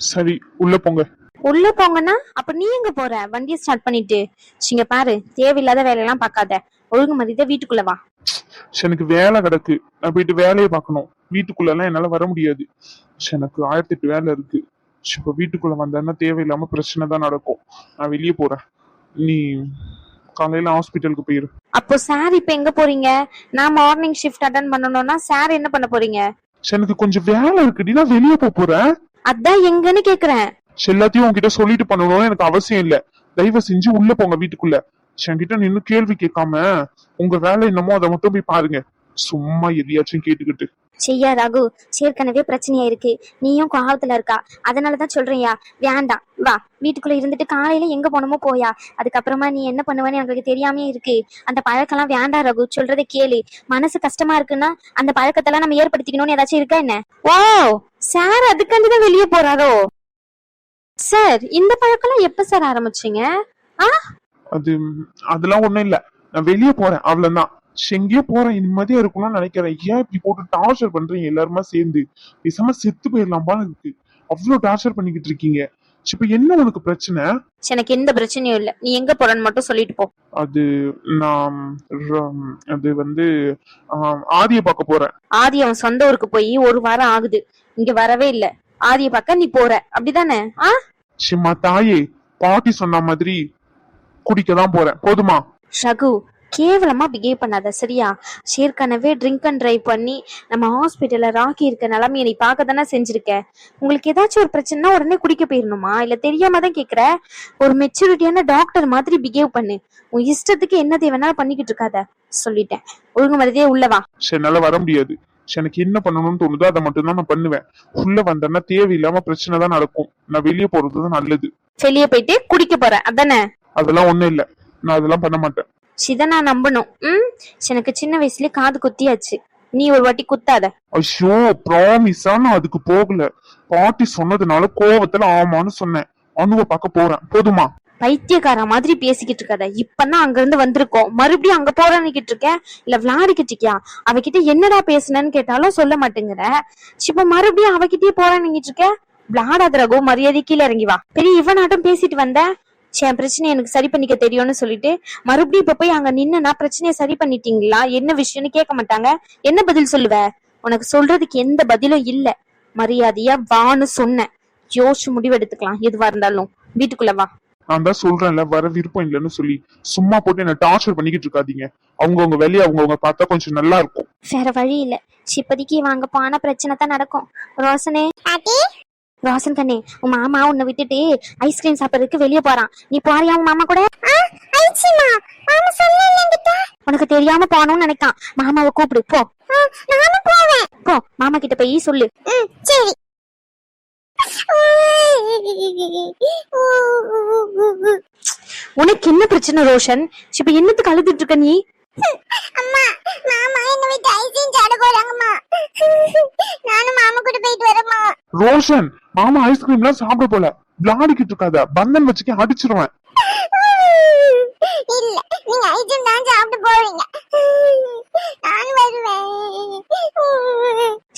சரி உள்ள போங்க. உள்ள போங்கன்னா அப்ப நீ எங்க போற? வண்டியை ஸ்டார்ட் பண்ணிட்டு. இங்க பாரு தேவையில்லாத வேலையெல்லாம் பார்க்காத. ஒழுங்கு மதியத வீட்டுக்குள்ள வா. ச்சே, எனக்கு வேலை கிடக்கு. நான் போயிட்டு வேலையை பார்க்கணும். வீட்டுக்குள்ள எல்லாம் என்னால வர முடியாது. ச்சே, எனக்கு ஆயிரத்தி எட்டு வேலை இருக்கு. ச்சே, இப்ப வீட்டுக்குள்ள வந்தேன்னா தேவையில்லாம பிரச்சனை தான் நடக்கும். நான் வெளியே போறேன். நீ காலையில ஹாஸ்பிட்டலுக்கு போயிரு. அப்போ சார் இப்ப எங்க போறீங்க? நான் மார்னிங் ஷிஃப்ட் அட்டன் பண்ணணும்னா சார் என்ன பண்ண போறீங்க? ச்சே, எனக்கு கொஞ்சம் வேலை இருக்குடி. நான் வெளியே போக போறேன். அதான் எங்கன்னு கேக்குறேன். எல்லாத்தையும் உன்கிட்ட சொல்லிட்டு பண்ணணும்னு எனக்கு அவசியம் இல்ல. தயவு செஞ்சு உள்ள போங்க வீட்டுக்குள்ள. என்கிட்ட நின்னு கேள்வி கேட்காம உங்க வேலை என்னமோ அதை மட்டும் போய் பாருங்க. சும்மா எதையாச்சும் கேட்டுக்கிட்டு. செய்யா ராகு ஏற்கனவே பிரச்சனையா இருக்கு. நீயும் கோபத்துல இருக்கா? அதனாலதான் சொல்றியா வேண்டாம். வா. வீட்டுக்குள்ள இருந்துட்டு காலையில எங்க போனோமோ போயா. அதுக்கப்புறமா நீ என்ன பண்ணுவேன்னு எங்களுக்கு தெரியாமே இருக்கு. அந்த பழக்கம்லாம் வேண்டாம் ரகு. சொல்றதை கேளு. மனசு கஷ்டமா இருக்குன்னா அந்த பழக்கத்தெல்லாம் நம்ம ஏற்படுத்திக்கணும்னு ஏதாச்சும் இருக்கா என்ன? ஓ சார் அதுக்காண்டிதான் வெளியே போறாரோ? சார் இந்த பழக்கம்லாம் எப்ப சார் ஆரம்பிச்சீங்க? அது அதெல்லாம் ஒண்ணும் இல்ல. நான் வெளியே போறேன். அவ்வளவுதான். எங்கேயோ போறேன் நிம்மதியா இருக்கணும்னு நினைக்கிறேன் ஏன் இப்படி போட்டு டார்ச்சர் பண்றீங்க எல்லாருமா சேர்ந்து. பேசாம செத்து போயிடலாம்பான்னு இருக்கு அவ்வளவு டார்ச்சர் பண்ணிக்கிட்டு இருக்கீங்க. இப்ப என்ன உனக்கு பிரச்சனை? எனக்கு எந்த பிரச்சனையும் இல்ல. நீ எங்க போறன்னு மட்டும் சொல்லிட்டு போ. அது நான் அது வந்து ஆதியை பார்க்க போறேன். ஆதி அவன் சொந்த ஊருக்கு போய் ஒரு வாரம் ஆகுது. இங்க வரவே இல்ல. ஆதிய பார்க்க நீ போற. அப்படிதானே? ஆ? சிம்மா தாயே பாட்டி சொன்ன மாதிரி குடிக்க தான் போறேன். போதுமா? ரகு கேவலமா பிஹேவ் பண்ணாத சரியா? ஏற்கனவே ட்ரிங்க் அண்ட் டிரைவ் பண்ணி நம்ம ஹாஸ்பிட்டல்ல ராக்கி இருக்க நிலைமையை நீ பார்க்க தானே செஞ்சிருக்க? உங்களுக்கு ஏதாச்சும் ஒரு பிரச்சனைனா உடனே குடிக்க போயிடணுமா இல்ல தெரியாம தான் கேக்குற? ஒரு மெச்சூரிட்டியான டாக்டர் மாதிரி பிஹேவ் பண்ணு. உன் இஷ்டத்துக்கு என்ன தேவைனாலும் பண்ணிக்கிட்டு இருக்காத சொல்லிட்டேன். ஒழுங்கு மரியாதையே உள்ளவா சரி என்னால வர முடியாது. எனக்கு என்ன பண்ணணும்னு தோணுதோ அதை மட்டும் தான் நான் பண்ணுவேன். உள்ள வந்தேன்னா தேவையில்லாம பிரச்சனை தான் நடக்கும். நான் வெளியே போறது தான் நல்லது. வெளியே போயிட்டு குடிக்க போற அதானே? அதெல்லாம் ஒண்ணும் இல்ல. நான் அதெல்லாம் பண்ண மாட்டேன். இதை நான் நம்பணும். ம்? எனக்கு சின்ன வயசுலயே காது குத்தியாச்சு. நீ ஒரு வாட்டி குத்தாத. ஐயோ ப்ராமிஸா நான் அதுக்கு போகல. பாட்டி சொன்னதுனால கோவத்துல ஆமான்னு சொன்னேன். அணுவை பார்க்க போறேன். போதுமா? பைத்தியக்கார மாதிரி பேசிக்கிட்டு இருக்காத. இப்பதான் அங்க இருந்து வந்திருக்கோம். மறுபடியும் அங்க போறான்னுகிட்டு இருக்க இல்ல விளையாடிக்கிட்டு இருக்கியா? அவகிட்ட என்னடா பேசுனேன்னு கேட்டாலும் சொல்ல மாட்டேங்கிற. இப்ப மறுபடியும் அவகிட்டயே போறான்னுகிட்டு இருக்க? விளையாடாத ரகு மரியாதை கீழே இறங்கி வா. பெரிய இவனாட்டம் பேசிட்டு வந்த. சே என் பிரச்சனை எனக்கு சரி பண்ணிக்க தெரியும்னு சொல்லிட்டு மறுபடியும் இப்ப போய் அங்க நின்னுனா பிரச்சனையை சரி பண்ணிட்டீங்களா? என்ன விஷயம்னு கேட்க மாட்டாங்க. என்ன பதில் சொல்லுவ? உனக்கு சொல்றதுக்கு எந்த பதிலும் இல்ல. மரியாதையா வான்னு சொன்னேன். யோசிச்சு முடிவெடுத்துக்கலாம் எதுவா இருந்தாலும். வீட்டுக்குள்ள வா. நான் தான் சொல்றேன்ல வர விருப்பம் இல்லைன்னு சொல்லி சும்மா போட்டு என்ன டார்ச்சர் பண்ணிக்கிட்டு இருக்காதீங்க. அவங்கவுங்க வேலையை அவங்கவுங்க பார்த்தா கொஞ்சம் நல்லா இருக்கும். வேற வழி இல்ல. இப்போதைக்கு வாங்க போன பிரச்சனை தான் நடக்கும். ரோசனே? ரோசன் கண்ணே உன் மாமா உன்னை விட்டுட்டு ஐஸ்கிரீம் சாப்பிடறதுக்கு வெளியே போறான். நீ போறியா உன் மாமா கூட? உனக்கு தெரியாம போகணும்னு நினைக்கான். மாமாவை கூப்பிடு போ. நானும் போவேன். போ மாமா கிட்ட போய் சொல்லு. சரி. உனக்கு என்ன பிரச்சனை ரோஷன்? இப்ப என்னத்துக்கு அழுதுட்டு இருக்க நீ? அம்மா மாமா என்ன விட்டு ஐஸ்கிரீம் சாப்பிட போறாங்கம்மா. நானும் மாமா கூட போயிட்டு வரேம்மா. ரோஷன் மாமா ஐஸ்கிரீம்லாம் சாப்பிட போல. விளையாடிக்கிட்டு இருக்காத. பந்தன் வச்சுக்க அடிச்சிருவேன். இல்ல நீங்க ஐஸ்கிரீம் தான் சாப்பிட்டு போவீங்க. நான் வருவேன்.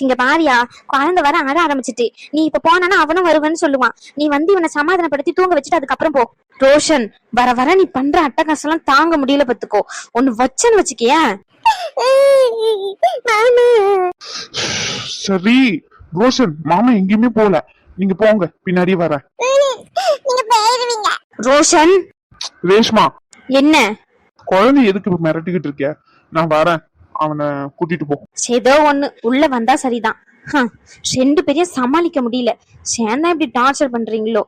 இங்க பாரியா குழந்தை வர அழ ஆரம்பிச்சிட்டு. நீ இப்ப போனானா அவனும் வருவேன்னு சொல்லுவான். நீ வந்து இவனை சமாதானப்படுத்தி தூங்க வச்சுட்டு அதுக்கப்புறம் போ. ரோஷன் வர வர நீ பண்ற அட்டகாசம் எல்லாம் தாங்க முடியல பத்துக்கோ ஒன்னு வச்சன்னு வச்சுக்கியேன் மாமா. சரி ரோஷன் மாமா எங்கேயுமே போல. நீங்க போங்க நீங்க போயிருவீங்க. ரோஷன்? ரேஷ்மா. என்ன? குழந்தை எதுக்கு மிரட்டிக்கிட்டு இருக்க? நான் வரேன். அவனை கூட்டிட்டு போ. ஏதோ ஒண்ணு. உள்ள வந்தா சரிதான். ரெண்டு பேரையும் சமாளிக்க முடியல. சேந்தா இப்படி டார்ச்சர் பண்றீங்களோ?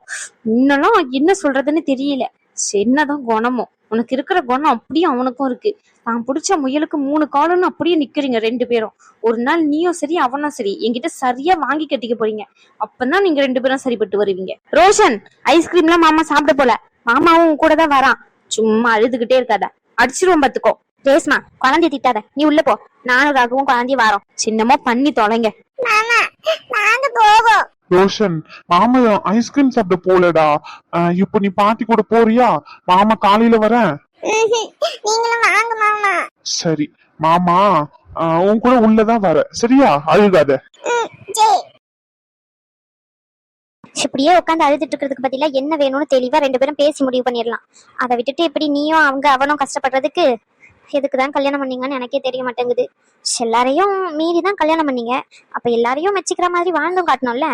இன்னெல்லாம் என்ன சொல்றதுன்னு தெரியல. என்னதான் குணமோ? உனக்கு இருக்கிற குணம் அப்படியே அவனுக்கும் இருக்கு. நான் பிடிச்ச முயலுக்கு மூணு காலம்னு அப்படியே நிக்கிறீங்க ரெண்டு பேரும். ஒரு நாள் நீயும் சரி அவனும் சரி. என்கிட்ட சரியா வாங்கி கட்டிக்க போறீங்க. அப்பதான் நீங்க ரெண்டு பேரும் சரிப்பட்டு வருவீங்க. ரோஷன் ஐஸ்கிரீம்லாம் மாமா சாப்பிட போல. மாமாவும் உன் கூட தான் வரான். சும்மா அழுதுகிட்டே இருக்காத. அடிச்சிருவோம் பாத்துக்கோ. ரேஸ்மா குழந்தைய திட்டாத. நீ உள்ள போ. நானும் ராகவும் குழந்தைய வரோம். சின்னமோ பண்ணி தொலைங்க. மாமா நாங்க போவோம். ரோஷன் மாமா ஐஸ்கிரீம் சாப்பிட போலடா. அஹ் இப்போ நீ பாட்டி கூட போறியா? மாமா காலையில வரேன் சரி. மாமா உன் கூட உள்ளதான் வர. சரியா? அழுகாத. இப்படியே உட்காந்து அழுதுட்டு இருக்கிறதுக்கு பதிலா என்ன வேணும்னு தெளிவா ரெண்டு பேரும் பேசி முடிவு பண்ணிடலாம். அதை விட்டுட்டு இப்படி நீயும் அவங்க அவனும் கஷ்டப்படுறதுக்கு எதுக்கு தான் கல்யாணம் பண்ணீங்கன்னு எனக்கே தெரிய மாட்டேங்குது. எல்லாரையும் மீறி தான் கல்யாணம் பண்ணீங்க. அப்போ எல்லாரையும் மெச்சிக்கிற மாதிரி வாழ்ந்தும் காட்டணும்ல?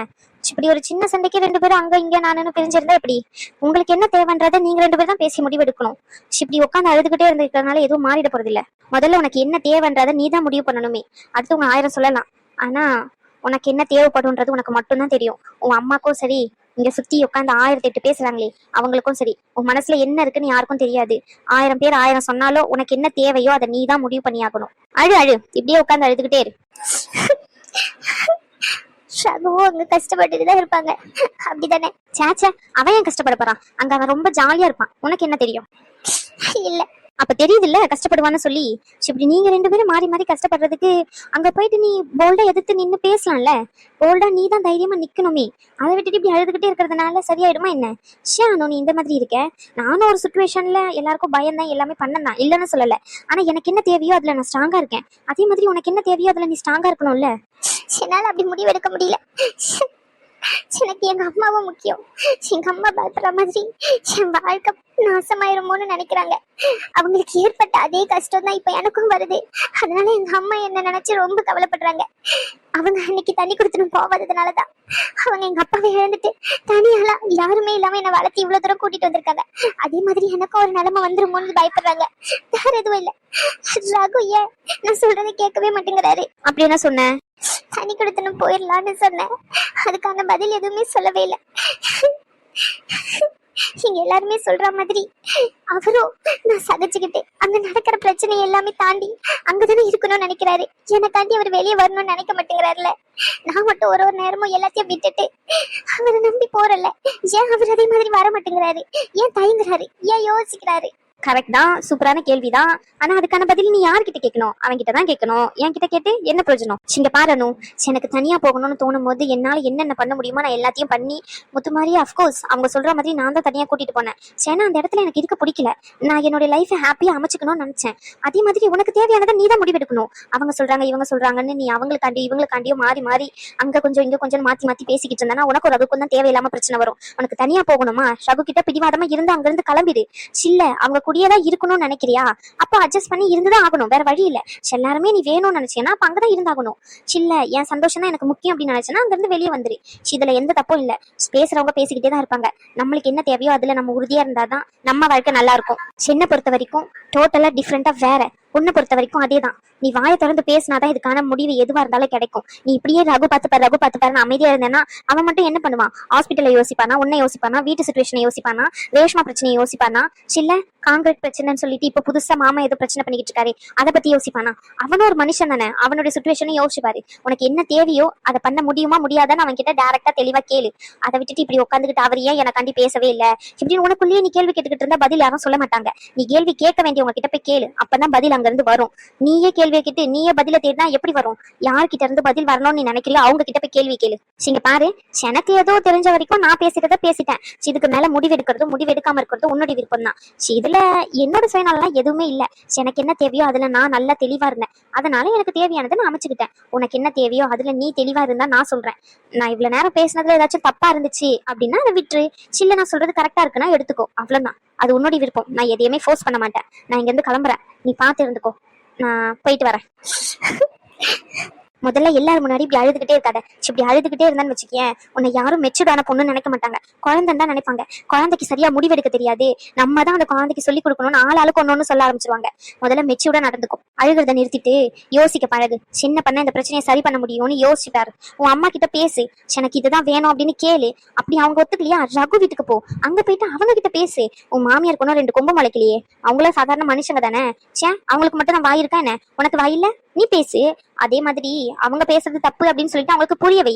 இப்படி ஒரு சின்ன சண்டைக்கு ரெண்டு பேரும் அங்கே இங்கே நானுன்னு பிரிஞ்சிருந்தா எப்படி? உங்களுக்கு என்ன தேவைன்றதை நீங்கள் ரெண்டு பேரும் தான் பேசி முடிவெடுக்கணும். இப்படி உட்காந்து அழுதுகிட்டே இருந்துக்கிறதுனால எதுவும் மாறிட போகிறதில்ல முதல்ல உனக்கு என்ன தேவைன்றதை நீ தான் முடிவு பண்ணணுமே. அடுத்து உங்க ஆயிரம் சொல்லலாம். ஆனால் உனக்கு என்ன தேவைப்படும்ன்றது உனக்கு மட்டும்தான் தெரியும். உன் அம்மாக்கும் சரி இங்க சுத்தி உட்காந்து ஆயிரத்தி எட்டு பேசுறாங்களே அவங்களுக்கும் சரி. உன் மனசுல என்ன இருக்குன்னு யாருக்கும் தெரியாது. ஆயிரம் பேர் ஆயிரம் சொன்னாலும் உனக்கு என்ன தேவையோ அதை நீ தான் முடிவு பண்ணி ஆகணும் அழு அழு. இப்படியே உட்காந்து அழுதுகிட்டே இரு. ஷகுவும் அங்க கஷ்டப்பட்டுட்டு தான் இருப்பாங்க. அப்படிதானே? சேச்சே அவன் ஏன் கஷ்டப்பட போறான்? அங்க அவன் ரொம்ப ஜாலியா இருப்பான். உனக்கு என்ன தெரியும்? இல்ல. அப்ப தெரியுது இல்ல கஷ்டப்படுவான்னு சொல்லி. இப்படி நீங்க ரெண்டு பேரும் மாறி மாறி கஷ்டப்படுறதுக்கு அங்க போயிட்டு நீ போல்டா எதிர்த்து நின்னு பேசலாம்ல? போல்டா நீ தான் தைரியமா நிக்கணுமே. அதை விட்டுட்டு இப்படி அழுதுகிட்டே இருக்கிறதுனால சரியாயிடுமா என்ன? ஷே அனு நீ இந்த மாதிரி இருக்க. நானும் ஒரு சுச்சுவேஷன்ல எல்லாருக்கும் பயந்தேன் எல்லாமே பண்ணதான் இல்லைன்னு சொல்லல. ஆனா எனக்கு என்ன தேவையோ அதுல நான் ஸ்ட்ராங்கா இருக்கேன். அதே மாதிரி உனக்கு என்ன தேவையோ அதுல நீ ஸ்ட்ராங்கா இருக்கணும்ல? என்னால அப்படி முடிவெடுக்க முடியல. எனக்கு எங்க அம்மாவும் முக்கியம். எங்க அம்மா பயப்படுற மாதிரி என் வாழ்க்கை நாசமாயிருமோன்னு நினைக்கிறாங்க. அவங்களுக்கு ஏற்பட்ட அதே கஷ்டம் தான் இப்ப எனக்கும் வருது. அதனால எங்க அம்மா என்ன நினைச்சு ரொம்ப கவலைப்படுறாங்க. அவங்க அன்னைக்கு தண்ணி கொடுத்துட்டு போவாததுனாலதான் அவங்க எங்க அப்பாவை இழந்துட்டு தனியால யாருமே இல்லாம என்ன வளர்த்து இவ்வளவு தூரம் கூட்டிட்டு வந்திருக்காங்க. அதே மாதிரி எனக்கும் ஒரு நிலைமை வந்துருமோன்னு பயப்படுறாங்க. வேற எதுவும் இல்ல. ரகு ஏன்? நான் சொல்றதை கேட்கவே மாட்டேங்கிறாரு. அப்படி என்ன சொன்ன? தனி கொடுத்துன்னு போயிடலான்னு சொன்னேன். அதுக்கான பதில் எதுவுமே சொல்லவே இல்லை. இங்க எல்லாருமே சொல்ற மாதிரி அவரும் நான் சகிச்சுக்கிட்டு அங்க நடக்கிற பிரச்சனை எல்லாமே தாண்டி அங்கதானே இருக்கணும்னு நினைக்கிறாரு. என்னை தாண்டி அவர் வெளியே வரணும்னு நினைக்க மாட்டேங்கிறாருல. நான் மட்டும் ஒரு ஒரு நேரமும் எல்லாத்தையும் விட்டுட்டு அவரை நம்பி போறல ஏன் அவர் அதே மாதிரி வர மாட்டேங்கிறாரு? ஏன் தயங்குறாரு? ஏன் யோசிக்கிறாரு? கரெக்ட் தான். சூப்பரான கேள்விதான். ஆனா அதுக்கான பதில் நீ யார்கிட்ட கேட்கணும்? அவன் தான் கேட்கணும். என் கிட்ட கேட்டு என்ன பிரயோஜனம்? இங்க பாரணும் எனக்கு தனியா போகணும்னு தோணும் போது என்னால என்னென்ன பண்ண முடியுமோ நான் எல்லாத்தையும் பண்ணி முத்துமாரி அஃப்கோர்ஸ் அவங்க சொல்ற மாதிரி நான் தான் தனியா கூட்டிட்டு போனேன். சேனா அந்த இடத்துல எனக்கு இருக்க பிடிக்கல. நான் என்னோட லைஃபை ஹாப்பியா அமைச்சுக்கணும்னு நினைச்சேன். அதே மாதிரி உனக்கு தேவையானதை நீ தான் முடிவெடுக்கணும். அவங்க சொல்றாங்க இவங்க சொல்றாங்கன்னு நீ அவங்களுக்காண்டி இவங்களுக்காண்டியும் மாறி மாறி அங்க கொஞ்சம் இங்க கொஞ்சம் மாத்தி மாத்தி பேசிக்கிட்டு இருந்தா உனக்கு ஒரு அதுக்கும் தான் தேவையில்லாம பிரச்சனை வரும். உனக்கு தனியா போகணுமா? ரகு கிட்ட பிடிவாதமா இருந்து அங்க இருந்து கிளம்பிடு சில்ல அவங்க கூடயே தான் இருக்கணும்னு நினைக்கிறியா? அப்போ அட்ஜஸ்ட் பண்ணி இருந்துதான் ஆகணும். வேற வழி இல்ல. எல்லாருமே நீ வேணும்னு நினைச்சேன்னா அப்ப அங்கதான் இருந்தாகணும். சில்ல என் சந்தோஷம் தான் எனக்கு முக்கியம் அப்படின்னு நினைச்சேன்னா அங்க இருந்து வெளியே வந்துரு. இதுல எந்த தப்பும் இல்ல. பேசுறவங்க பேசிக்கிட்டே தான் இருப்பாங்க. நம்மளுக்கு என்ன தேவையோ அதுல நம்ம உறுதியா இருந்தாதான் நம்ம வாழ்க்கை நல்லா இருக்கும். சின்ன பொறுத்த வரைக்கும் டோட்டலா டிஃப்ரெண்டா வேற. உன்னை பொறுத்த வரைக்கும் அதே தான் நீ வாயை திறந்து பேசினாதான் இதுக்கான முடிவு எதுவா இருந்தாலும் கிடைக்கும். நீ இப்படியே ரகு பார்த்து பாரு ரகு பார்த்து பாருன்னு அமைதியா இருந்தேன்னா அவன் மட்டும் என்ன பண்ணுவான்? ஹாஸ்பிட்டல்ல யோசிப்பானா? உன்னை யோசிப்பானா? வீட்டு சுச்சுவேஷனை யோசிப்பானா? ரேஷ்மா பிரச்சனையை யோசிப்பானா? சில்ல காங்கிரீட் பிரச்சனைன்னு சொல்லிட்டு இப்ப புதுசா மாமா ஏதோ பிரச்சனை பண்ணிக்கிட்டு இருக்காரு. அதை பத்தி யோசிப்பானா? அவனும் ஒரு மனுஷன் தானே. அவனுடைய சுச்சுவேஷனை யோசிப்பாரு உனக்கு என்ன தேவையோ அதை பண்ண முடியுமா முடியாதான்னு அவன் கிட்ட டேரக்டா தெளிவா கேளு. அதை விட்டுட்டு இப்படி உட்காந்துக்கிட்டு அவர் ஏன் எனக்காண்டி பேசவே இல்லை? இப்படி உனக்குள்ளேயே நீ கேள்வி கேட்டுக்கிட்டு இருந்தா பதில் யாரும் சொல்ல மாட்டாங்க. நீ கேள்வி கேட்க வேண்டியவங்க கிட்ட போய் கேளு. அப்பதான் பதில் அங்க இருந்து வரும். நீயே கேள்வியை கேட்டு நீயே பதில தேடினா எப்படி வரும்? யார்கிட்ட இருந்து பதில் வரணும்னு நீ நினைக்கிறியோ அவங்க கிட்ட போய் கேள்வி கேளு. சிங்க பாரு எனக்கு ஏதோ தெரிஞ்ச வரைக்கும் நான் பேசுறத பேசிட்டேன். இதுக்கு மேல முடிவெடுக்கிறது முடிவெடுக்காம இருக்கிறது உன்னோட விருப்பம் தான் இதுல என்னோட சுயநலம் எதுவுமே இல்ல. எனக்கு என்ன தேவையோ அதுல நான் நல்லா தெளிவா இருந்தேன். அதனால எனக்கு தேவையானதை நான் அமைச்சுக்கிட்டேன். உனக்கு என்ன தேவையோ அதுல நீ தெளிவா இருந்தா நான் சொல்றேன். நான் இவ்வளவு நேரம் பேசுனதுல ஏதாச்சும் தப்பா இருந்துச்சு அப்படின்னா அதை விட்டுரு. சில்ல நான் சொல்றது கரெக்டா இருக்குன்னா எடுத்துக்கோ. அவ்வளவுதான். அது உன்னோட விருப்பம். நான் எதையுமே ஃபோர்ஸ் பண்ண மாட்டேன். நான் இங்கேருந்து கிளம்புறேன். நீ பார்த்து இருந்துக்கோ. நான் போயிட்டு வரேன். முதல்ல எல்லாரும் முன்னாடி இப்படி அழுதுகிட்டே இருக்காத. இப்படி அழுதுகிட்டே இருந்தான்னு வச்சுக்கேன் உன்னை யாரும் மெச்சூர்டான பொண்ணுன்னு நினைக்க மாட்டாங்க. குழந்தைன்னு தான் நினைப்பாங்க. குழந்தைக்கு சரியா முடிவெடுக்க தெரியாது. நம்ம தான் அந்த குழந்தைக்கு சொல்லி கொடுக்கணும்னு ஆள் ஆளுக்கு ஒண்ணு சொல்ல ஆரம்பிச்சிருவாங்க. முதல்ல மெச்சூர்டா நடந்துக்கும் அழுகிறத நிறுத்திட்டு யோசிக்க பழகு. சின்ன பண்ண இந்த பிரச்சனையை சரி பண்ண முடியும்னு யோசிச்சுட்டாரு உன் அம்மா கிட்ட பேசு. எனக்கு இதுதான் வேணும் அப்படின்னு கேளு. அப்படி அவங்க ஒத்துக்கலையா? ரகு வீட்டுக்கு போ. அங்க போயிட்டு அவங்க கிட்ட பேசு. உன் மாமியார் கொண்டு ரெண்டு கொம்பு முளைக்கலையே. அவங்களும் சாதாரண மனுஷங்க தானே. சே அவங்களுக்கு மட்டும் நான் வாய் இருக்கா என்ன? உனக்கு வாய் இல்ல? நீ பேசு. அதே மாதிரி அவங்க பேசுறது தப்பு அப்படின்னு சொல்லிட்டு அவங்களுக்கு புரிய வை.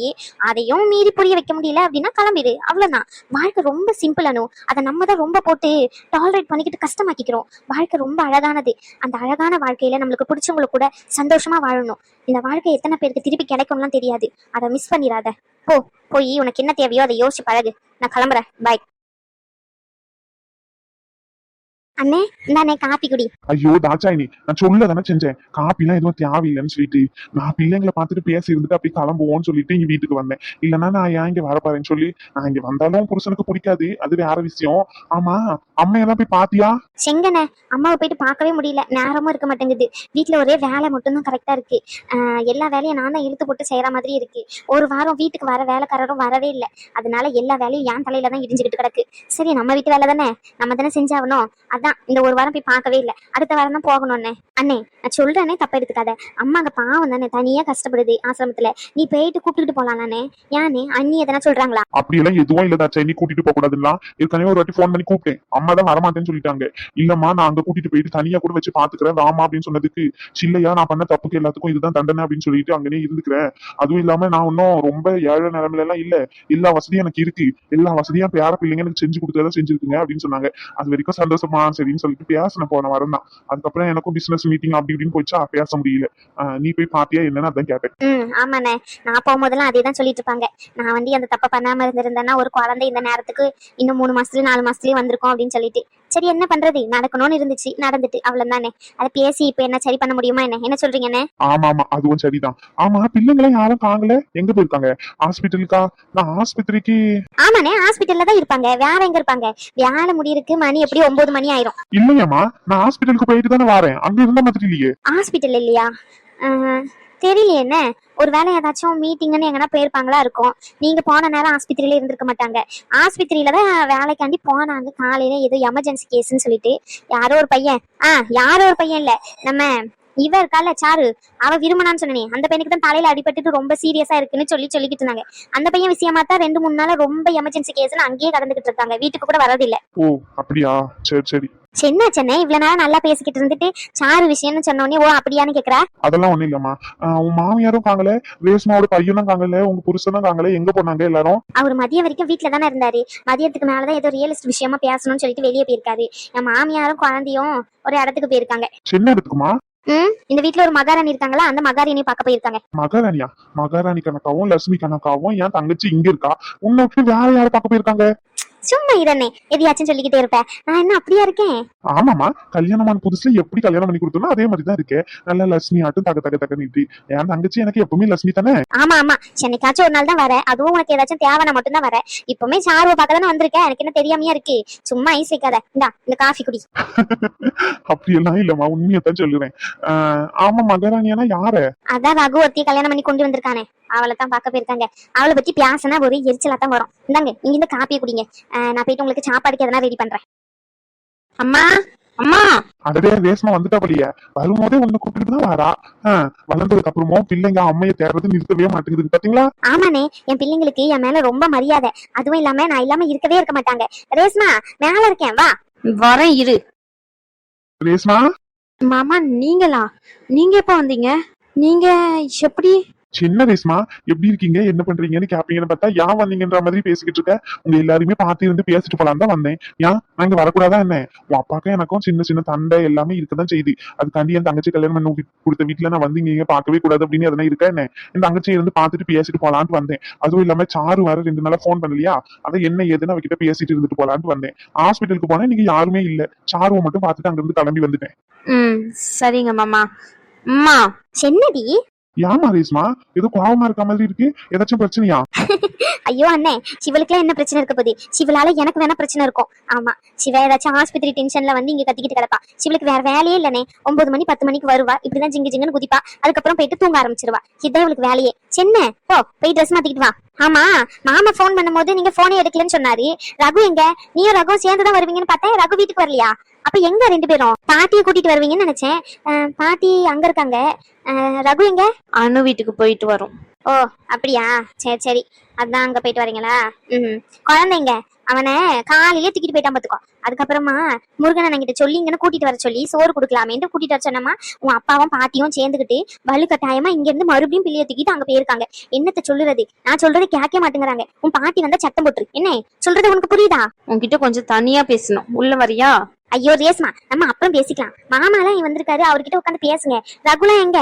அதையும் மீறி புரிய வைக்க முடியல அப்படின்னா கிளம்பிடு அவ்வளவுதான். வாழ்க்கை ரொம்ப சிம்பிள் அனு. அதை நம்ம தான் ரொம்ப போட்டு டாலரேட் பண்ணிக்கிட்டு கஷ்டமாக்கிக்கிறோம். வாழ்க்கை ரொம்ப அழகானது. அந்த அழகான வாழ்க்கையில நம்மளுக்கு பிடிச்சவங்க கூட சந்தோஷமா வாழணும். இந்த வாழ்க்கை எத்தனை பேருக்கு திருப்பி கிடைக்கும்லாம் தெரியாது. அதை மிஸ் பண்ணிடாத போ போய் உனக்கு என்ன தேவையோ அதை யோசிச்சு பழகு. நான் கிளம்புறேன். பாய் அண்ணே இந்தாண்ணே காப்பி குடி. ஐயோ தாச்சாயினி நான் சொல்ல தானே செஞ்சேன். காப்பிலாம் எதுவும் தேவையில்லைன்னு சொல்லிட்டு. நான் பிள்ளைங்களை பார்த்துட்டு பேசி இருந்துட்டு அப்படி கிளம்புவோம்னு சொல்லிட்டு இங்க வீட்டுக்கு வந்தேன். இல்லைன்னா நான் ஏன் இங்க வரப்பாருன்னு சொல்லி நான் இங்க வந்தாலும் புருஷனுக்கு பிடிக்காது. அது வேற விஷயம். ஆமா அம்மையெல்லாம் போய் பாத்தியா? செங்கண்ணே அம்மாவை போயிட்டு பார்க்கவே முடியல. நேரமும் இருக்க மாட்டேங்குது. வீட்ல ஒரே வேலை மட்டும்தான் கரெக்டா இருக்கு. ஆஹ் எல்லா வேலையும் நான் தான் இழுத்து போட்டு செய்யற மாதிரி இருக்கு. ஒரு வாரம் வீட்டுக்கு வர வேலைக்காரரும் வரவே இல்லை. அதனால எல்லா வேலையும் என் தலையில தான் இடிஞ்சுக்கிட்டு கிடக்கு. சரி நம்ம வீட்டு வேலை தானே? நம்ம தானே செஞ்சாகணும். அதான் இந்த ஒரு வாரம் போய் பார்க்கவே இல்லை. அடுத்த வாரம் தான் போகணும்னே அண்ணே. நான் சொல்றேனே தப்ப எடுத்துக்காத. அம்மா அங்க பாவம் தானே தனியா கஷ்டப்படுது ஆசிரமத்துல. நீ போயிட்டு கூப்பிட்டுட்டு போலாம் யானே அண்ணி எதனா சொல்றாங்களா? அப்படியெல்லாம் எதுவும் இல்ல தாச்சாயினி கூட்டிட்டு போக கூடாதுலாம் ஏற்கனவே ஒரு வாட்டி ஃபோன் பண்ணி கூப்பிட்டேன். அம்மா தான் வரமாட்டேன்னு சொல்லிட்டாங்க. இல்லம்மா நான் அங்க கூட்டிட்டு போயிட்டு தனியா கூட வச்சு பாத்துக்கிறேன் வாமா அப்படின்னு சொன்னதுக்கு சில்லையா நான் பண்ண தப்புக்கு எல்லாத்துக்கும் இதுதான் தண்டனை அப்படின்னு சொல்லிட்டு அங்கனே இருந்துக்கிறேன். அதுவும் இல்லாம நான் இன்னும் ரொம்ப ஏழை நிலைமையில எல்லாம் இல்ல. எல்லா வசதியும் எனக்கு இருக்கு. எல்லா வசதியும் பேர பிள்ளைங்க எனக்கு செஞ்சு கொடுத்ததா செஞ்சிருக்குங்க அப்படின்னு சொன்னாங்க. அது வரைக்கும் சந்தோஷமா சரின்னு சொல்லிட்டு பேசின போன வாரம் தான். அதுக்கப்புறம் எனக்கும் பிசினஸ் மீட்டிங் அப்படி இப்படின்னு போயிடுச்சா பேச முடியல. நீ போய் பாத்தியா என்னன்னு அதான் கேட்டேன். ம் ஆமாண்ணே. நான் போகும்போதெல்லாம் அதே தான் சொல்லிட்டு இருப்பாங்க நான் வந்து அந்த தப்பை பண்ணாம இருந்திருந்தேன்னா ஒரு குழந்தை இந்த நேரத்துக்கு இன்னும் மூணு மாசத்துலயும் நாலு மாசத்துலயும் வந்திருக்கும் அப்படின்னு சொல்லிட்டு. சரி என்ன பண்றது? நடக்கணும்னு இருந்துச்சு. நடந்துட்டு அவ்வளவுதானே. அதை பேசி இப்ப என்ன சரி பண்ண முடியுமா என்ன? என்ன சொல்றீங்கண்ணே ஆமா ஆமா. அதுவும் சரிதான். ஆமா பிள்ளைங்களாம் யாரும் காங்கல எங்க போயிருக்காங்க? ஹாஸ்பிட்டலுக்கா நான் ஆஸ்பத்திரிக்கு ஆமாண்ணே ஹாஸ்பிட்டல்ல தான் இருப்பாங்க. வேற எங்க இருப்பாங்க? வேலை முடியிருக்கு மணி எப்படி ஒன்பது மணி ஆயிரும்? இல்லையம்மா. நான் ஹாஸ்பிட்டலுக்கு போயிட்டு தானே வரேன். அங்க இருந்த மாதிரி இல்லையே. ஹாஸ்பிட்டல் இல்லையா? ஆஹ், தெரியலையே என்ன ஒரு வேலை ஏதாச்சும் மீட்டிங்னு எங்கன்னா போயிருப்பாங்களா இருக்கும். நீங்க போன நேரம் ஆஸ்பத்திரியில இருந்திருக்க மாட்டாங்க. ஆஸ்பத்திரியில தான் வேலைக்காண்டி போனாங்க. காலையில ஏதோ எமர்ஜென்சி கேஸ்ன்னு சொல்லிட்டு. யாரோ ஒரு பையன். ஆ யாரோ ஒரு பையன் இல்ல. நம்ம இவ இருக்கால சாரு அவ விரும்பினான்னு சொன்னனே அந்த பையனுக்கு தான் தலையில அடிபட்டுட்டு ரொம்ப சீரியஸா இருக்குன்னு சொல்லி சொல்லிக்கிட்டு இருந்தாங்க. அந்த பையன் விஷயமா தான் ரெண்டு மூணு நாளா ரொம்ப எமர்ஜென்சி கேஸ்னு அங்கேயே கடந்துகிட்டு இருக்காங்க. வீட்டுக்கு கூட வரதில்ல ஓ அப்படியா? சரி சரி. சென்னை சென்னை இவ்வளவு நேரம் நல்லா பேசிக்கிட்டு இருந்துட்டு சாரு விஷயம்னு சொன்ன உடனே ஓ அப்படியான்னு கேக்குறா? அதெல்லாம் ஒண்ணும் இல்லம்மா. உன் மாமியாரும் காங்கல ரேஷ்மாவோட பையனும் காங்கல உங்க புருஷனும் காங்கல எங்க போனாங்க எல்லாரும்? அவர் மதியம் வரைக்கும் வீட்ல தானே இருந்தாரு. மதியத்துக்கு மேலதான் ஏதோ ரியல் எஸ்டேட் விஷயமா பேசணும்னு சொல்லிட்டு வெளியே போயிருக்காரு. என் மாமியாரும் குழந்தையும் ஒரு இடத்துக்கு போயிருக்காங்க. சின்ன இடத்துக்குமா ம்? இந்த வீட்ல ஒரு மகாராணி இருக்காங்களா? அந்த மகாராணியை பார்க்க போயிருக்காங்க. மகாராணியா? மகாராணி கணக்காவும் லட்சுமி கணக்காவும் என் தங்கச்சி இங்க இருக்கா? உன்னை விட்டு வேற யாரை பார்க்க போயிருக்காங்க? சும்மா இதனே எதையாச்சும் சொல்லிக்கிட்டே இருப்பேன் நான் என்ன அப்படியா இருக்கேன்? ஆமாமா கல்யாணமான புதுசுல எப்படி கல்யாணம் பண்ணி கொடுத்தோம் அதே மாதிரி தான் இருக்கேன் நல்லா லட்சுமி ஆட்டும் தக தக தக நீட்டி என் தங்கச்சி எனக்கு எப்பவுமே லட்சுமி தானே? ஆமா ஆமா. சென்னைக்காச்சும் ஒரு நாள் தான் வரேன் அதுவும் உனக்கு ஏதாச்சும் தேவைன்னா மட்டும் தான் வரேன் இப்பவுமே சாருவை பார்க்க தானே வந்திருக்கேன் எனக்கு என்ன தெரியாமையா இருக்கு. சும்மா ஐஸ் வைக்காத. இந்தா இந்த காஃபி குடி. அப்படியெல்லாம் இல்லம்மா. உண்மையத்தான் சொல்லுறேன் ஆஹ் ஆமா மகாராணியானா யார? அதான் ரகு கல்யாணம் பண்ணி கொண்டு வந்திருக்கானே. அவளை தான் பார்க்க போயிருக்காங்க. அவளை பத்தி பேசினா ஒரு எரிச்சலா தான் வரும். இந்தாங்க நீங்க இந்த காப்பியை குடிங்க. நான் போயிட்டு உங்களுக்கு சாப்பாடுக்கு எதனா ரெடி பண்றேன். அம்மா அம்மா! அதே ரேஸ்மா வந்துட்டா படிய வரும்போதே உன்னை கூப்பிட்டு தான் வரா. வளர்ந்ததுக்கு அப்புறமும் பிள்ளைங்க அம்மையை தேடுறது நிறுத்தவே மாட்டேங்குது பாத்தீங்களா? ஆமாண்ணே என் பிள்ளைங்களுக்கு என் மேல ரொம்ப மரியாதை. அதுவும் இல்லாம நான் இல்லாம இருக்கவே இருக்க மாட்டாங்க. ரேஸ்மா மேல இருக்கேன் வா. வரேன் இரு. ரேஸ்மா மாமா நீங்களா? நீங்க எப்ப வந்தீங்க? நீங்க எப்படி சின்ன வயசுமா எப்படி இருக்கீங்க? என்ன பண்றீங்கன்னு கேப்பீங்கன்னு பார்த்தா ஏன் வந்தீங்கன்ற மாதிரி பேசிக்கிட்டு இருக்க? உங்க எல்லாருமே பார்த்து இருந்து பேசிட்டு போலாம் தான் வந்தேன். ஏன்? நான் இங்க வரக்கூடாதா என்ன? உன் அப்பாக்கும் எனக்கும் சின்ன சின்ன தண்டை எல்லாமே இருக்கதான் செய்யுது. அதுக்காண்டி என் தங்கச்சி கல்யாணம் பண்ணி கொடுத்த வீட்டுல நான் வந்தீங்க பார்க்கவே கூடாது அப்படின்னு எதனா இருக்கா என்ன? என் தங்கச்சி இருந்து பார்த்துட்டு பேசிட்டு போலான்ட்டு வந்தேன். அதுவும் இல்லாம சாரு வர ரெண்டு நாளா ஃபோன் பண்ணலையா? அதை என்ன ஏதுன்னு அவகிட்ட பேசிட்டு இருந்துட்டு போலான்ட்டு வந்தேன். ஹாஸ்பிட்டலுக்கு போனா நீங்க யாருமே இல்ல. சாருவை மட்டும் பார்த்துட்டு அங்க இருந்து கிளம்பி வந்துட்டேன். சரிங்க மாமா. அம்மா சென்னடி ஏமா ரேஸ்மா ஏதோ கோபமா இருக்க மாதிரி இருக்கு. ஏதாச்சும் பிரச்சனையா? ஐயோ அண்ணே சிவலுக்குலாம் என்ன பிரச்சனை இருக்க போகுது? சிவலால எனக்கு வேணா பிரச்சனை இருக்கும். ஆமா சிவா ஏதாச்சும் ஆஸ்பத்திரி டென்ஷன்ல வந்து இங்க கத்திக்கிட்டு கிடப்பா. சிவலுக்கு வேற வேலையே இல்லனே ஒன்பது மணி பத்து மணிக்கு வருவா. இப்படிதான் ஜிங்கு ஜிங்குன்னு குதிப்பா. அதுக்கப்புறம் போயிட்டு தூங்க ஆரம்பிச்சிருவா. இதான் இவளுக்கு வேலையே. சென்ன போ போய் ட்ரெஸ் மாத்திக்கிட்டு வா. ஆமா மாமா ஃபோன் பண்ணும்போது நீங்க போனே எடுக்கலன்னு சொன்னாரு. ரகு எங்க? நீயும் ரகு சேர்ந்து தான் வருவீங்கன்னு பார்த்தேன். ரகு வீட்டுக்கு வரலையா? அப்ப எங்க ரெண்டு பேரும்? பாட்டியை கூட்டிட்டு வருவீங்கன்னு நினைச்சேன். பாட்டி அங்க இருக்காங்க. ரகு எங்க? அனு வீட்டுக்கு போயிட்டு வரோம். ஓ அப்படியா? சரி சரி. அதான் அங்க போயிட்டு வரீங்களா? ம் குழந்தைங்க அவனை காலையிலே தூக்கிட்டு போயிட்டான் பாத்துக்கோ. அதுக்கப்புறமா முருகன் அண்ணன் சொல்லிங்கன்னு கூட்டிட்டு வர சொல்லி சோறு கொடுக்கலாமேன்ட்டு கூட்டிட்டு வர சொன்னமா உன் அப்பாவும் பாட்டியும் சேர்ந்துக்கிட்டு வலுக்கட்டாயமா இங்க இருந்து மறுபடியும் பிள்ளைய தூக்கிட்டு அங்க போயிருக்காங்க. என்னத்த சொல்லுறது? நான் சொல்றது கேட்க மாட்டேங்கிறாங்க. உன் பாட்டி வந்தா சத்தம் போட்டுரு. என்ன? சொல்றது உனக்கு புரியுதா? உன்கிட்ட கொஞ்சம் தனியா பேசணும். உள்ள வரியா? ஐயோ ரேஸ்மா நம்ம அப்புறம் பேசிக்கலாம். மாமாலாம் இங்க வந்திருக்காரு அவர்கிட்ட உட்காந்து பேசுங்க. ரகுலா எங்க?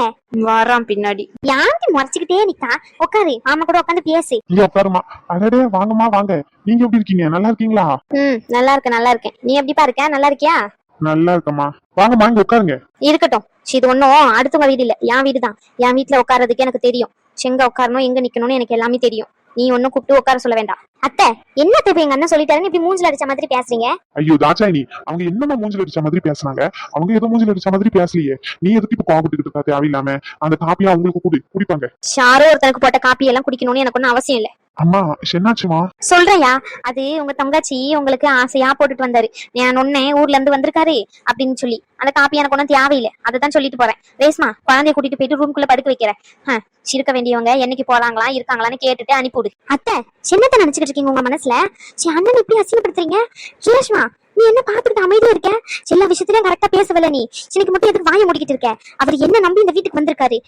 வரான் பின்னாடி. யாருக்கு முறைச்சுக்கிட்டே நிக்கா? உட்காரு மாமா கூட உட்காந்து பேசு. இங்க உட்காருமா. அடடே வாங்கம்மா வாங்க. நீங்க எப்படி இருக்கீங்க? நல்லா இருக்கீங்களா? ம் நல்லா இருக்கேன் நல்லா இருக்கேன். நீ எப்படிப்பா இருக்க? நல்லா இருக்கியா? நல்லா இருக்கம்மா. வாங்கம்மா இங்க உட்காருங்க. இருக்கட்டும். ச்சீ, இது ஒன்றும் அடுத்தவங்க வீடு இல்ல. என் வீடு தான் என் வீட்டுல உட்கார்றதுக்கு எனக்கு தெரியும். எங்க உட்காரணும் எங்க நிக்கணும்னு எனக்கு எல்லாமே தெரியும். நீ ஒன்னும் கூப்பிட்டு உட்கார சொல்ல வேண்டாம். அத்தை என்ன இப்ப எங்க அண்ணன் சொல்லிட்டாருன்னு இப்படி மூஞ்சில அடிச்ச மாதிரி பேசுறீங்க? ஐயோ தாச்சாயினி அவங்க என்னமா மூஞ்சில அடிச்ச மாதிரி பேசுனாங்க அவங்க ஏதோ மூஞ்சில அடிச்ச மாதிரி பேசலையே. நீ எதுக்கு இப்ப கோவப்பட்டுக்கிட்டு இருக்கா? தேவையில்லாம. அந்த காப்பியா அவங்களுக்கு குடி குடிப்பாங்க. யாரோ ஒருத்தனுக்கு போட்ட காப்பி எல்லாம் குடிக்கணும்னு எனக்கு ஒன்றும் அவசியம் இல்ல. அம்மா என்னாச்சுமா? சொல்றையா அது உங்க தங்கச்சி உங்களுக்கு ஆசையா போட்டுட்டு வந்தாரு. நான் ஒன்னே ஊர்ல இருந்து வந்திருக்காரு அப்படின்னு சொல்லி. அந்த காப்பி எனக்கு ஒன்றும் தேவையில்லை. அதை தான் சொல்லிட்டு போறேன். ரேஸ்மா குழந்தைய கூட்டிட்டு போயிட்டு ரூம்குள்ள படுக்க வைக்கிறேன். ஹ, சிரிக்க வேண்டியவங்க என்னைக்கு போறாங்களா இருக்காங்களான்னு கேட்டுட்டு அனுப்பிவிடு. அத்தை சின்னத்தை நினைச்சுக்கிட்டு இருக்கீங்க உங்க மனசுல? சரி அண்ணன் இப்படி அசிங்கப்படுத்துறீங்க? ரேஷ்மா நீ என்ன பாத்துக்கிட்டு அமைதியா இருக்க? எல்லா விஷயத்திலயும் கரெக்டா பேசவில்ல நீ. எனக்கு மட்டும் எதுக்கு வாய முடிக்கிட்டு இருக்க? அவர் என்ன நம்பி இந்த வீட்டுக்கு வந்திருக்காரு?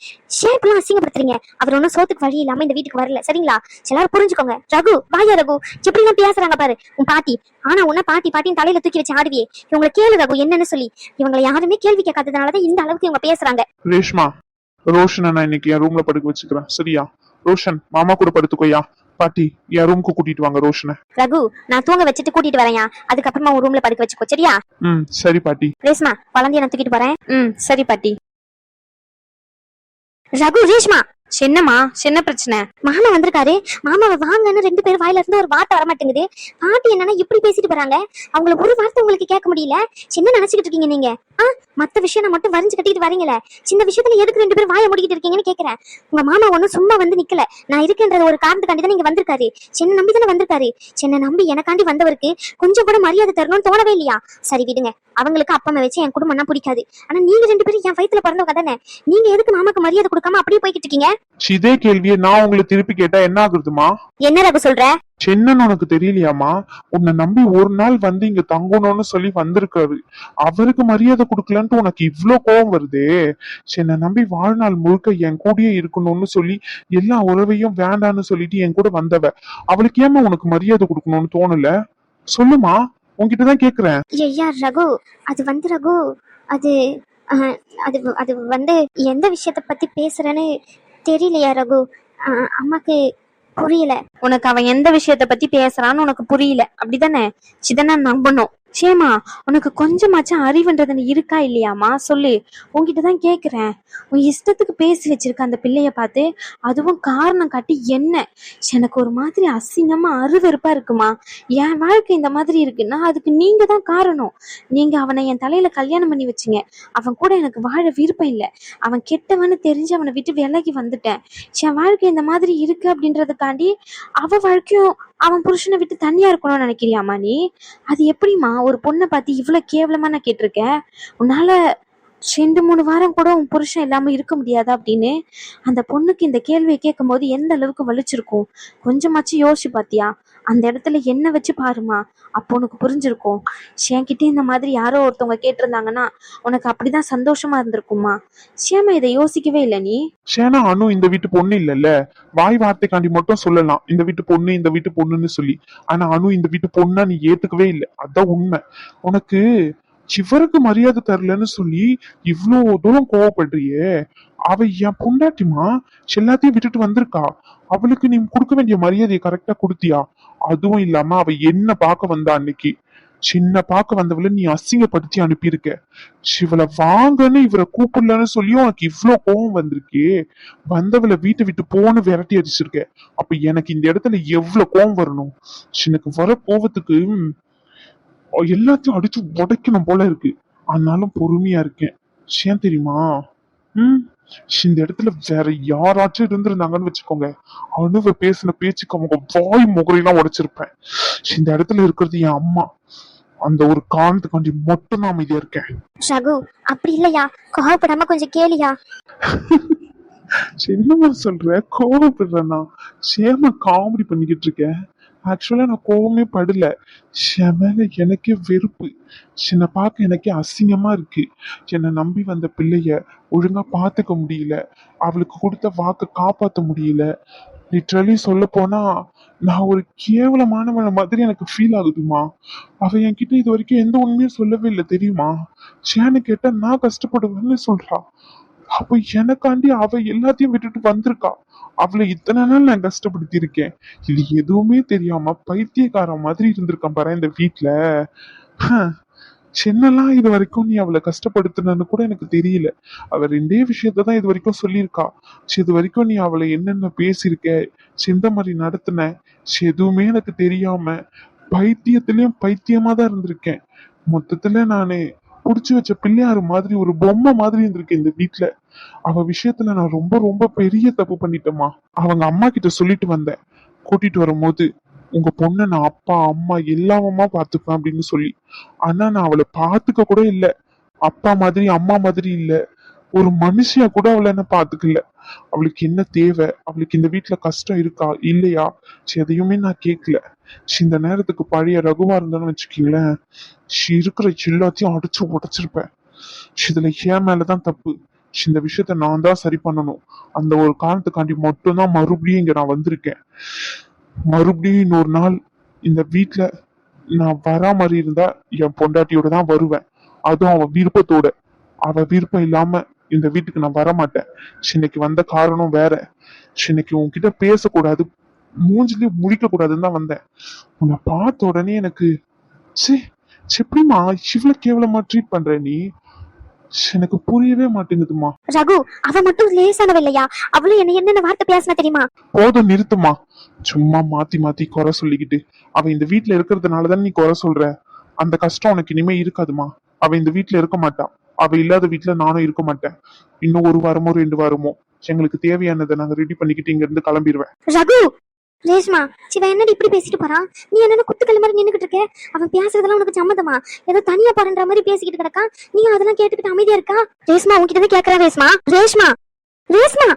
ஏன் இப்பெல்லாம் அசிங்கப்படுத்துறீங்க. அவர் ஒன்னும் சோத்துக்கு வழி இல்லாம இந்த வீட்டுக்கு வரல. சரிங்களா? எல்லாரும் புரிஞ்சுக்கோங்க. ரகு வாயா ரகு. எப்படி எல்லாம் பேசுறாங்க பாரு. உன் பாட்டி. ஆனா உன்ன பாட்டி பாட்டின்னு தலையில தூக்கி வச்சு ஆடுவியே. இவங்களை கேளு ரகு என்னன்னு சொல்லி. இவங்களை யாருமே கேள்வி கேட்காததுனாலதான் இந்த அளவுக்கு இவங்க பேசுறாங்க. ரேஷ்மா ரோஷனை நான் இன்னைக்கு என் ரூம்ல படுக்க வச்சுக்கிறேன். சரியா? ரோஷன் மாமா கூட படுத்துக்கோயா? பாட்டி என் ரூமுக்கு கூட்டிட்டு வாங்க ரோஷனை. ரகு நான் தூங்க வச்சுட்டு கூட்டிட்டு வரேன்யா. அதுக்கப்புறமா உன் ரூம்ல படுக்க வச்சுக்கோ சரியா? ம் சரி பாட்டி. ரேஷ்மா குழந்தைய நான் தூக்கிட்டு போறேன். ம் சரி பாட்டி. ரகு ரேஷ்மா. என்னம்மா என்ன பிரச்சனை. மாமா வந்திருக்காரு. மாமாவை வாங்கன்னு ரெண்டு பேரும் வாயில இருந்து ஒரு வார்த்தை வர மாட்டேங்குது பாட்டி என்னன்னா இப்படி பேசிட்டு போறாங்க. அவங்கள ஒரு வார்த்தை உங்களுக்கு கேட்க முடியல. என்ன நினைச்சுக்கிட்டு இருக்கீங்க நீங்க. ஆ மத்த விஷயம் மட்டும் வரைஞ்சு கட்டிட்டு வரீங்களே. சின்ன விஷயத்துல எதுக்கு ரெண்டு பேரும் வாய முடிக்கிட்டு இருக்கீங்கன்னு கேக்குறேன். உங்க மாமா ஒண்ணும் சும்மா வந்து நிக்கல. நான் இருக்கேன்றது ஒரு காரணத்துக்காண்டி தான் நீங்க வந்திருக்காரு. சின்ன நம்பி தானே வந்திருக்காரு. சின்ன நம்பி எனக்காண்டி வந்தவருக்கு கொஞ்சம் கூட மரியாதை தரணும்னு தோணவே இல்லையா? சரி விடுங்க. அவங்களுக்கு அப்பா அம்மா வச்சு என் குடும்பம்னா பிடிக்காது. ஆனா நீங்க ரெண்டு பேரும் என் வயித்துல பிறந்தவங்க தானே? நீங்க எதுக்கு மாமாக்கு மரியாதை கொடுக்காம அப்படியே போய்கிட்டு இருக்கீங்க? இதே கேள்வியை நான் உங்களை திருப்பி கேட்டா என்ன ஆகுறதுமா? என்ன ரகு சொல்ற? சென்னன் உனக்கு தெரியலையாமா உன்னை நம்பி ஒரு நாள் வந்து இங்க தங்கணும்னு சொல்லி வந்திருக்காரு. அவருக்கு மரியாதை கொடுக்கலன்ட்டு உனக்கு இவ்ளோ கோவம் வருதே? என்னை நம்பி வாழ்நாள் முழுக்க என் கூடயே இருக்கணும்னு சொல்லி எல்லா உறவையும் வேண்டான்னு சொல்லிட்டு என் கூட வந்தவ. அவளுக்கு ஏமா உனக்கு மரியாதை கொடுக்கணும்னு தோணல? சொல்லுமா உன்கிட்டதான் கேக்குறேன். ஐயா ரகு? அது வந்து ரகு. அது அது அது வந்து எந்த விஷயத்த பத்தி பேசுறேன்னு தெரியலையா ரகு? அம்மாக்கு புரியல. உனக்கு அவன் எந்த விஷயத்த பத்தி பேசுறான்னு உனக்கு புரியல. அப்படிதானே? சிதனை நம்பணும். சேமா உனக்கு கொஞ்சமாச்சும் அறிவுன்றது இருக்கா இல்லையாமா? சொல்லு. உன்கிட்ட தான் கேட்குறேன் உன் இஷ்டத்துக்கு பேசி வச்சிருக்க அந்த பிள்ளைய பார்த்து அதுவும் காரணம் காட்டி என்ன? எனக்கு ஒரு மாதிரி அசிங்கமா அருவருப்பா இருக்குமா? என் வாழ்க்கை இந்த மாதிரி இருக்குன்னா அதுக்கு நீங்க தான் காரணம். நீங்க அவனை என் தலையில கல்யாணம் பண்ணி வச்சிங்க. அவன் கூட எனக்கு வாழ விருப்பம் இல்லை. அவன் கெட்டவன்னு தெரிஞ்சு அவனை விட்டு விலகி வந்துட்டேன். என் வாழ்க்கை இந்த மாதிரி இருக்கு அப்படின்றதுக்காண்டி அவ வாழ்க்கையும் அவன் புருஷனை விட்டு தனியா இருக்கணும்னு நினைக்கிறியாமா நீ? அது எப்படிம்மா? ஒரு பொண்ணை பார்த்து இவ்வளவு கேவலமா நான் கேட்டிருக்கேன். உன்னால ரெண்டு மூணு வாரம் கூட உன் புருஷன் இல்லாம இருக்க முடியாதா அப்படின்னு அந்த பொண்ணுக்கு இந்த கேள்வியை கேட்கும் போது எந்த அளவுக்கு வலிச்சிருக்கும் கொஞ்சமாச்சும் யோசிச்சு பாத்தியா? அந்த இடத்துல என்ன வச்சு பாருமா? அப்போ உனக்கு புரிஞ்சிருக்கும். என்கிட்ட இந்த மாதிரி யாரோ ஒருத்தவங்க கேட்டிருந்தாங்கன்னா உனக்கு அப்படிதான் சந்தோஷமா இருந்திருக்குமா சேமா இதை யோசிக்கவே இல்லை நீ. சேனா அனு இந்த வீட்டு பொண்ணு இல்லல்ல. வாய் வார்த்தைக்காண்டி மட்டும் சொல்லலாம். இந்த வீட்டு பொண்ணு இந்த வீட்டு பொண்ணுன்னு சொல்லி. ஆனா அனு இந்த வீட்டு பொண்ணா நீ ஏத்துக்கவே இல்லை. அதான் உண்மை. உனக்கு சிவருக்கு மரியாதை தரலன்னு சொல்லி இவ்வளோ தூரம் கோவப்படுறியே? அவ என் பொண்டாட்டிமா எல்லாத்தையும் விட்டுட்டு வந்திருக்கா. அவளுக்கு நீ கொடுக்க வேண்டிய மரியாதையை கரெக்டா கொடுத்தியா? அதுவும் இல்லாம அவ என்ன பார்க்க வந்தா அன்னைக்கு? சின்ன பார்க்க வந்தவள நீ அசிங்கப்படுத்தி அனுப்பியிருக்க. இவளை வாங்கன்னு இவரை கூப்பிடலன்னு சொல்லி உனக்கு இவ்வளோ கோபம் வந்திருக்கே. வந்தவளை வீட்டை விட்டு போன்னு விரட்டி அடிச்சிருக்க. அப்ப எனக்கு இந்த இடத்துல எவ்வளவு கோபம் வரணும்? எனக்கு வர கோவத்துக்கு எல்லாத்தையும் அடிச்சு உடைக்கணும் போல இருக்கு. ஆனாலும் பொறுமையா இருக்கேன். ஏன் தெரியுமா? ம். இந்த இடத்துல வேற யாராச்சும் இருந்திருந்தாங்கன்னு வச்சுக்கோங்க. அணுவ பேசின பேச்சுக்கு அவங்க வாய் முகரையெல்லாம் உடைச்சிருப்பேன். இந்த இடத்துல இருக்கிறது என் அம்மா. அந்த ஒரு காரணத்துக்காண்டி மட்டும் நான் அமைதியா இருக்கேன். ரகு அப்படி இல்லையா? கோவப்படாம கொஞ்சம் கேளியா? என்னமா சொல்ற? கோவப்படுறேன்னா சேம காமெடி பண்ணிக்கிட்டு இருக்கேன். ஆக்சுவலா நான் கோவமே படல. செமல எனக்கே வெறுப்பு. என்னை பார்க்க எனக்கே அசிங்கமா இருக்கு. என்னை நம்பி வந்த பிள்ளைய ஒழுங்கா பார்த்துக்க முடியல. அவளுக்கு கொடுத்த வாக்க காப்பாத்த முடியல. லிட்ரலி சொல்ல போனா நான் ஒரு கேவலமானவன மாதிரி எனக்கு ஃபீல் ஆகுதுமா. அவ என்கிட்ட இது வரைக்கும் எந்த உண்மையும் சொல்லவே இல்லை தெரியுமா? சேனு கேட்டா நான் கஷ்டப்படுவேன்னு சொல்றா. அப்ப எனக்காண்டி அவ எல்லாத்தையும் விட்டுட்டு வந்திருக்கா. அவளை இத்தனை நாள் நான் கஷ்டப்படுத்தி இருக்கேன் இது எதுவுமே தெரியாம பைத்தியக்கார மாதிரி இருந்திருக்கான் பாரு இந்த வீட்டுல சின்னலாம் இது வரைக்கும் நீ அவளை கஷ்டப்படுத்தினு கூட எனக்கு தெரியல. அவ ரெண்டே விஷயத்த தான் இது வரைக்கும் சொல்லியிருக்கா. ச்சே, இது வரைக்கும் நீ அவளை என்னென்ன பேசியிருக்க? சிந்த மாதிரி நடத்தின? எதுவுமே எனக்கு தெரியாம பைத்தியத்திலயும் பைத்தியமா தான் இருந்திருக்கேன். மொத்தத்துல நானு புடிச்சு வச்ச பிள்ளையாரு மாதிரி ஒரு பொம்மை மாதிரி இருந்திருக்கு இந்த வீட்டுல அவ விஷயத்துல நான் ரொம்ப ரொம்ப பெரிய தப்பு பண்ணிட்டேம்மா. அவங்க அம்மா கிட்ட சொல்லிட்டு வந்தேன். கூட்டிட்டு வரும்போது உங்க பொண்ணை நான் அப்பா அம்மா எல்லாமமா பாத்துப்பேன் அப்படின்னு சொல்லி. ஆனா நான் அவளை பாத்துக்க கூட இல்ல. அப்பா மாதிரி அம்மா மாதிரி இல்லை. ஒரு மனுஷியா கூட அவளை என்ன பாத்துக்கல அவளுக்கு என்ன தேவை? அவளுக்கு இந்த வீட்டுல கஷ்டம் இருக்கா? இல்லையா? எதையுமே நான் கேட்கல இந்த நேரத்துக்கு பழைய ரகுவா இருந்தேன்னு வச்சுக்கீங்களேன். இருக்கிற எல்லாத்தையும் அடிச்சு உடைச்சிருப்பேன். இதுல என் மேலதான் தப்பு. இந்த விஷயத்த நான் தான் சரி பண்ணணும். அந்த ஒரு காரணத்துக்காண்டி மட்டும்தான் மறுபடியும் இங்க நான் வந்திருக்கேன். மறுபடியும் இன்னொரு நாள் இந்த வீட்டுல நான் வரா மாதிரி இருந்தா என் பொண்டாட்டியோட தான் வருவேன். அதுவும் அவன் விருப்பத்தோட. அவ விருப்பம் இல்லாம இந்த வீட்டுக்கு நான் வர மாட்டேன் இன்னைக்கு வந்த காரணம் வேற. இன்னைக்கு உன்கிட்ட பேசக்கூடாது மூஞ்சிலே முழிக்க கூடாதுன்னு தான் வந்தேன். உன்னை பார்த்த உடனே எனக்கு ச்சே, எப்படிம்மா இவ்வளவு கேவலமா ட்ரீட் பண்ற நீ? எனக்கு புரியவே மாட்டேங்குதுமா ரகு அவ மட்டும் லேசானவ இல்லையா? அவளும் என்ன என்னென்ன வார்த்தை பேசினா தெரியுமா? போதும் நிறுத்துமா சும்மா மாத்தி மாத்தி குறை சொல்லிக்கிட்டு அவ இந்த வீட்ல இருக்கிறதுனால தானே நீ குறை சொல்ற? அந்த கஷ்டம் உனக்கு இனிமே இருக்காதுமா அவ இந்த வீட்ல இருக்க மாட்டா. அவ இல்லாத வீட்டுல நானும் இருக்க மாட்டேன். இன்னும் ஒரு வாரமோ ரெண்டு வாரமோ. எங்களுக்கு தேவையானதை நாங்க ரெடி பண்ணிக்கிட்டு இங்க இருந்து கிளம்பிடுவேன் ரகு! ரேஷ்மா சிவா என்னடி இப்படி பேசிட்டு போறான் நீ என்னென்ன குத்துக்கல் மாதிரி நின்னுகிட்டு இருக்க? அவன் பேசுறதெல்லாம் உனக்கு சம்மதமா? ஏதோ தனியா பாருன்ற மாதிரி பேசிக்கிட்டு கிடக்கா? நீ அதெல்லாம் கேட்டுக்கிட்டு அமைதியா இருக்கா? ரேஷ்மா உன்கிட்ட தான் கேக்குறா ரேஷ்மா. ரேஷ்மா! ரேஷ்மா!